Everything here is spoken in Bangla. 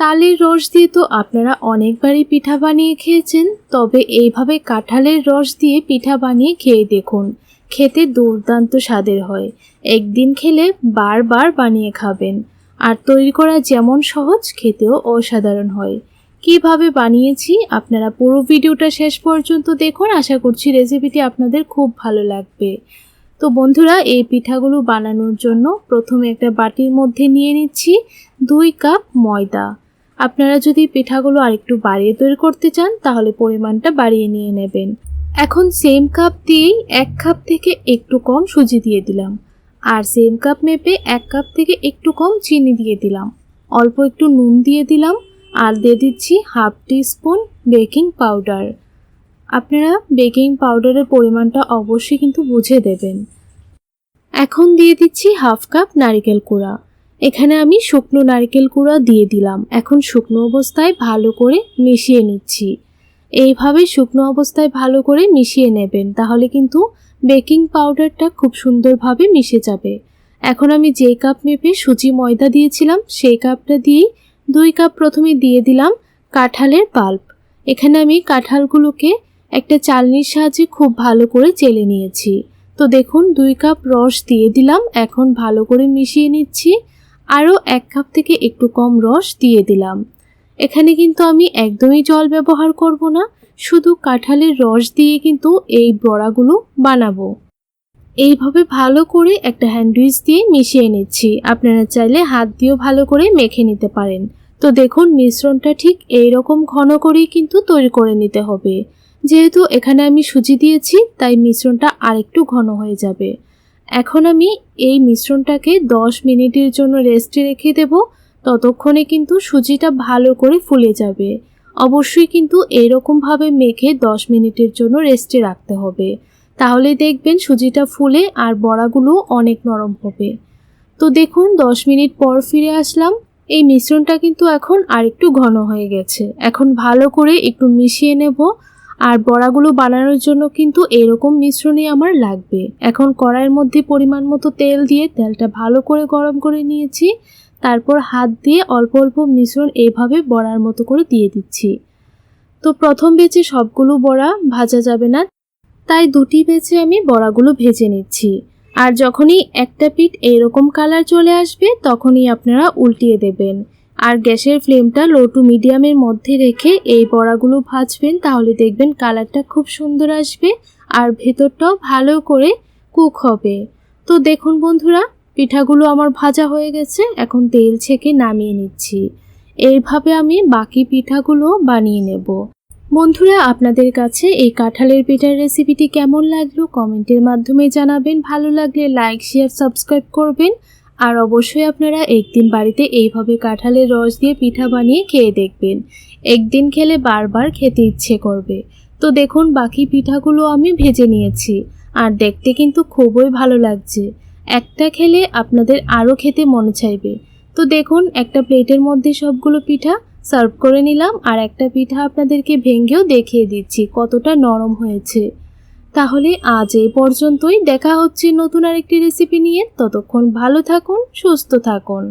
তালের রস দিয়ে তো আপনারা অনেকবারই পিঠা বানিয়ে খেয়েছেন, তবে এইভাবে কাঁঠালের রস দিয়ে পিঠা বানিয়ে খেয়ে দেখুন। খেতে দুর্দান্ত স্বাদের হয়। একদিন খেলে বারবার বানিয়ে খাবেন। আর তৈরি করা যেমন সহজ, খেতেও অসাধারণ হয়। কীভাবে বানিয়েছি আপনারা পুরো ভিডিওটা শেষ পর্যন্ত দেখুন। আশা করছি রেসিপিটি আপনাদের খুব ভালো লাগবে। তো বন্ধুরা, এই পিঠাগুলো বানানোর জন্য প্রথমে একটা বাটির মধ্যে নিয়ে নিচ্ছি দুই কাপ ময়দা। আপনারা যদি পিঠাগুলো আরেকটু বাড়িয়ে তৈরি করতে চান, তাহলে পরিমাণটা বাড়িয়ে নিয়ে নেবেন। এখন সেম কাপ দিয়েই এক কাপ থেকে একটু কম সুজি দিয়ে দিলাম। আর সেম কাপ মেপে এক কাপ থেকে একটু কম চিনি দিয়ে দিলাম। অল্প একটু নুন দিয়ে দিলাম আর দিয়ে দিচ্ছি half teaspoon baking powder আপনারা বেকিং পাউডারের পরিমাণটা অবশ্যই কিন্তু বুঝে দেবেন। এখন দিয়ে দিচ্ছি হাফ কাপ নারকেল কুড়া। এখানে আমি শুকনো নারকেল কুড়া দিয়ে দিলাম। এখন শুকনো অবস্থায় ভালো করে মিশিয়ে নিচ্ছি। এইভাবে শুকনো অবস্থায় ভালো করে মিশিয়ে নেবেন, তাহলে কিন্তু বেকিং পাউডারটা খুব সুন্দরভাবে মিশে যাবে। এখন আমি যেই কাপ মেপে সুজি ময়দা দিয়েছিলাম, সেই কাপটা দিয়েই দুই কাপ প্রথমে দিয়ে দিলাম কাঁঠালের পাল্প। এখানে আমি কাঁঠালগুলোকে একটা চালনির সাহায্যে খুব ভালো করে চেলে নিয়েছি। তো দেখুন, দুই কাপ রস দিয়ে দিলাম, এখন ভালো করে মিশিয়ে নিচ্ছি। আরও এক কাপ থেকে একটু কম রস দিয়ে দিলাম। এখানে কিন্তু আমি একদমই জল ব্যবহার করব না, শুধু কাঁঠালের রস দিয়ে কিন্তু এই বড়াগুলো বানাবো। এইভাবে ভালো করে একটা হ্যান্ডউইচ দিয়ে মিশিয়ে নিচ্ছি। আপনারা চাইলে হাত দিয়েও ভালো করে মেখে নিতে পারেন। তো দেখুন, মিশ্রণটা ঠিক এই রকম ঘন করেই কিন্তু তৈরি করে নিতে হবে। যেহেতু এখানে আমি সুজি দিয়েছি, তাই মিশ্রণটা আরেকটু ঘন হয়ে যাবে। এখন আমি এই মিশ্রণটাকে 10 মিনিটের জন্য রেস্টে রেখে দেব। ততক্ষণে কিন্তু সুজিটা ভালো করে ফুলে যাবে। অবশ্যই কিন্তু এইরকমভাবে মেখে 10 মিনিটের জন্য রেস্টে রাখতে হবে। তাহলে দেখবেন সুজিটা ফুলে আর বড়াগুলো অনেক নরম হবে। তো দেখুন 10 মিনিট পর ফিরে আসলাম। এই মিশ্রণটা কিন্তু এখন আরেকটু ঘন হয়ে গেছে। এখন ভালো করে একটু মিশিয়ে নেব। আর বড়াগুলো বানানোর জন্য কিন্তু এরকম মিশ্রণই আমার লাগবে। এখন কড়াইয়ের মধ্যে পরিমাণ মতো তেল দিয়ে তেলটা ভালো করে গরম করে নিয়েছি। তারপর হাত দিয়ে অল্প অল্প মিশ্রণ এইভাবে বড়ার মতো করে দিয়ে দিচ্ছি। তো প্রথম বেচে সবগুলো বড়া ভাজা যাবে না, তাই দুটি বেচে আমি বড়াগুলো ভেজে নিচ্ছি। আর যখনই একটা পিঠ এইরকম কালার চলে আসবে, তখনই আপনারা উল্টিয়ে দেবেন। আর গ্যাসের ফ্লেমটা লো টু মিডিয়ামের মধ্যে রেখে এই বড়াগুলো ভাজবেন, তাহলে দেখবেন কালারটা খুব সুন্দর আসবে আর ভেতরটাও ভালো করে কুক হবে। তো দেখুন বন্ধুরা, পিঠাগুলো আমার ভাজা হয়ে গেছে, এখন তেল ছেঁকে নামিয়ে নিচ্ছি। এইভাবে আমি বাকি পিঠাগুলো বানিয়ে নেব। বন্ধুরা, আপনাদের কাছে এই কাঁঠালের পিঠার রেসিপিটি কেমন লাগল? কমেন্টের মাধ্যমে জানাবেন। ভালো লাগলে লাইক শেয়ার সাবস্ক্রাইব করবেন। আর অবশ্যই আপনারা একদিন বাড়িতে এইভাবে কাঁঠালের রস দিয়ে পিঠা বানিয়ে খেয়ে দেখবেন। একদিন খেলে বারবার খেতে ইচ্ছে করবে। তো দেখুন, বাকি পিঠাগুলো আমি ভেজে নিয়েছি। আর দেখতে কিন্তু খুবই ভালো লাগছে। একটা খেলে আপনাদের আরও খেতে মনে চাইবে। তো দেখুন, একটা প্লেটের মধ্যে সবগুলো পিঠা সার্ভ করে নিলাম। আর একটা পিঠা আপনাদেরকে ভেঙেও দেখিয়ে দিচ্ছি কতটা নরম হয়েছে। তাহলে আজ এই পর্যন্তই। দেখা হচ্ছে নতুন আরেকটি রেসিপি নিয়ে। ততক্ষণ ভালো থাকুন, সুস্থ থাকুন।